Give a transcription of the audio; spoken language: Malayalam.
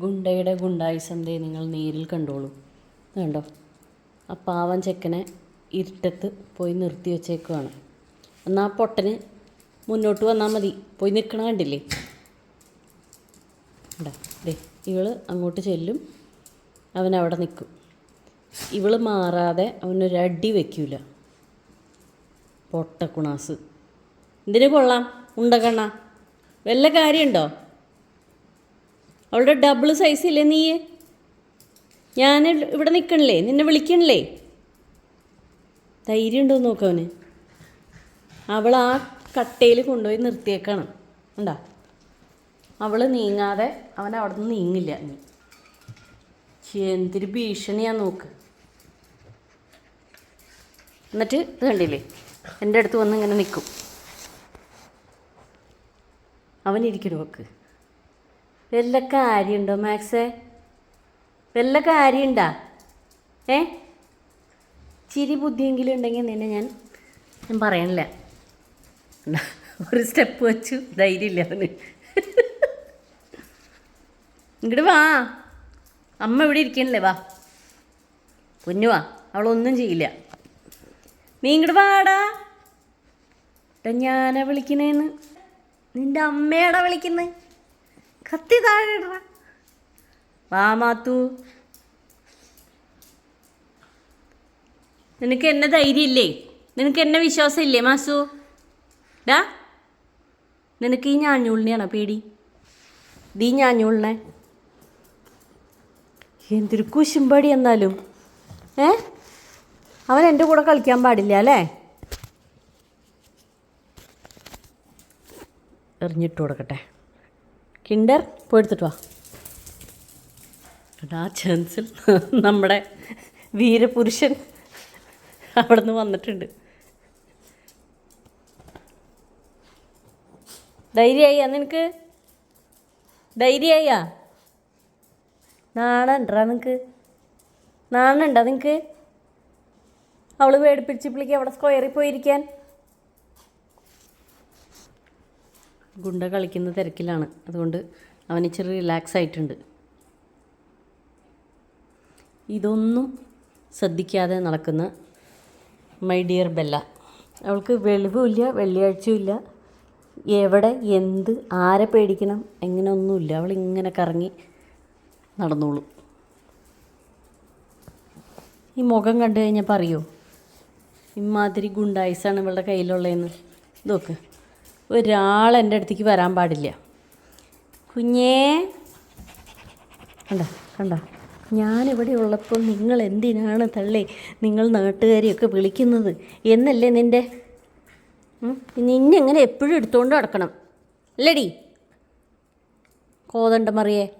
ഗുണ്ടയുടെ ഗുണ്ടായിസം ദേ നിങ്ങൾ നേരിൽ കണ്ടോളൂ. കണ്ടോ? ആ പാവൻ ചെക്കനെ ഇരുട്ടത്ത് പോയി നിർത്തി വെച്ചേക്കുവാണ്. എന്നാൽ പൊട്ടന് മുന്നോട്ട് വന്നാൽ മതി. പോയി നിൽക്കണ കണ്ടില്ലേ? ഇടാ ദേ ഇവൾ അങ്ങോട്ട് ചെല്ലും. അവൻ അവിടെ നിൽക്കും. ഇവൾ മാറാതെ അവനൊരു അടി വെക്കൂല പൊട്ടക്കുണാസ്. എന്തിനു കൊള്ളാം? ഉണ്ടക്കണ്ണ വല്ല കാര്യമുണ്ടോ? അവളുടെ ഡബിൾ സൈസ് ഇല്ലേ നീ ഞാൻ ഇവിടെ നിൽക്കണില്ലേ നിന്നെ വിളിക്കണില്ലേ? ധൈര്യം ഉണ്ടോ നോക്കവന് അവൾ ആ കട്ടയിൽ കൊണ്ടുപോയി നിർത്തിയേക്കണം. ഉണ്ടാ അവൾ നീങ്ങാതെ അവൻ അവിടെ നിന്ന് നീങ്ങില്ല നീ എന്തൊരു ഭീഷണിയാ നോക്ക്. എന്നിട്ട് ഇത് കണ്ടില്ലേ? എന്റെ അടുത്ത് വന്ന് ഇങ്ങനെ നിൽക്കും. അവനിരിക്കണു നോക്ക് വല്ല കാര്യമുണ്ടോ മാക്സേ? വല്ല കാര്യമുണ്ടാ ഏ? ചിരി ബുദ്ധിയെങ്കിലും ഉണ്ടെങ്കിൽ നിന്നെ ഞാൻ ഞാൻ പറയണില്ല. ഒരു സ്റ്റെപ്പ് വെച്ചു ധൈര്യമില്ല അവന്. ഇങ്ങോട്ട് വാ. അമ്മ ഇവിടെ ഇരിക്കണില്ലേ വാ. കുഞ്ഞു വാ അവളൊന്നും ചെയ്യില്ല. നീ ഇങ്ങോട്ട് വാടാ. ഞാനാ വിളിക്കണേന്ന്. നിന്റെ അമ്മയാടാ വിളിക്കുന്നത് കത്തി താഴെ ഇടറ. വാ മാത്തു. നിനക്ക് എന്നെ ധൈര്യമില്ലേ? നിനക്ക് എന്നെ വിശ്വാസമില്ലേ മാസു? ഡാ നിനക്ക് ഈ ഞാഞ്ഞൂളിനെയാണോ പേടി? ദീ ഞാഞ്ഞൂളിനെ എന്തൊരു കുശുമ്പടി എന്നാലും. ഏ? അവൻ എന്റെ കൂടെ കളിക്കാൻ പാടില്ല അല്ലേ? എറിഞ്ഞിട്ട് കൊടുക്കട്ടെ. കിണ്ടർ പോയെടുത്തിട്ട് വാ. ആ ചാൻസിൽ നമ്മുടെ വീരപുരുഷൻ അവിടെ നിന്ന് വന്നിട്ടുണ്ട് ധൈര്യമായി നിനക്ക്? ധൈര്യമായിയാ നാണുണ്ടാ നിനക്ക്. നാണുണ്ടാ നിനക്ക്? അവൾ വേടിപ്പിടിച്ചപ്പോഴേക്ക് അവിടെ സ്ക്വയറിൽ പോയിരിക്കാൻ. ഗുണ്ട കളിക്കുന്ന തിരക്കിലാണ്. അതുകൊണ്ട് അവൻ ഇച്ചിരി റിലാക്സ് ആയിട്ടുണ്ട്. ഇതൊന്നും ശ്രദ്ധിക്കാതെ നടക്കുന്ന മൈ ഡിയർ ബെല്ല. അവൾക്ക് വെളിവുമില്ല വെള്ളിയാഴ്ചയില്ല എവിടെ എന്ത് ആരെ പേടിക്കണം എങ്ങനെ ഒന്നുമില്ല അവൾ ഇങ്ങനെ കറങ്ങി നടന്നോളൂ. ഈ മുഖം കണ്ടു കഴിഞ്ഞപ്പോൾ അറിയോ ഇമാതിരി ഗുണ്ടായിസാണ് ഇവളുടെ കയ്യിലുള്ളതെന്ന്. ഇതൊക്കെ. ഒരാൾ എന്റെ അടുത്തേക്ക് വരാൻ പാടില്ല. കുഞ്ഞേ. കണ്ട കണ്ട? ഞാനിവിടെ ഉള്ളപ്പോൾ നിങ്ങൾ എന്തിനാണ് തള്ളേ നിങ്ങൾ നാട്ടുകാരെയൊക്കെ വിളിക്കുന്നത്? എന്നല്ലേ നിന്റെ? നിന്നെങ്ങനെ എപ്പോഴും എടുത്തുകൊണ്ട് നടക്കണം? അല്ലേടി? കോതണ്ട മറിയേ.